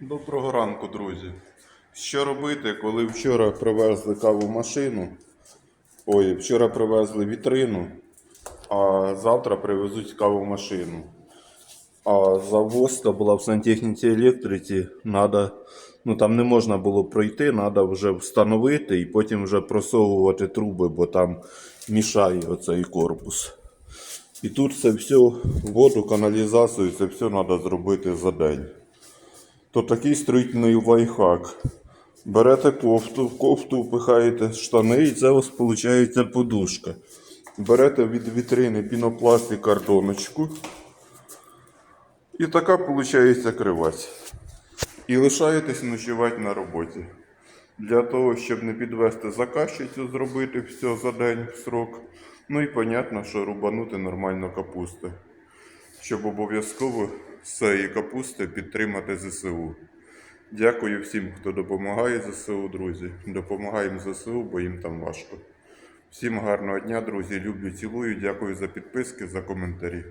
Доброго ранку, друзі. Що робити, коли вчора привезли каву машину? Ой, вчора привезли вітрину, а завтра привезуть каву машину. А завозка була в сантехніці електриці, надо, ну там не можна було пройти, треба вже встановити і потім вже просовувати труби, бо там мішає оцей корпус. І тут це все, воду, каналізацію, це все треба зробити за день то такий строїтельний лайфхак. Берете кофту, в кофту впихаєте штани, і це у вас виходить подушка. Берете від вітрини пінопласт і картоночку. І така виходить криваць. І лишаєтесь ночувати на роботі. Для того, щоб не підвести заказчицю, зробити все за день в срок. Ну і понятно, що рубанути нормально капусти щоб обов'язково з цієї капусти підтримати ЗСУ. Дякую всім, хто допомагає ЗСУ, друзі. Допомагаємо ЗСУ, бо їм там важко. Всім гарного дня, друзі. Люблю, цілую. Дякую за підписки, за коментарі.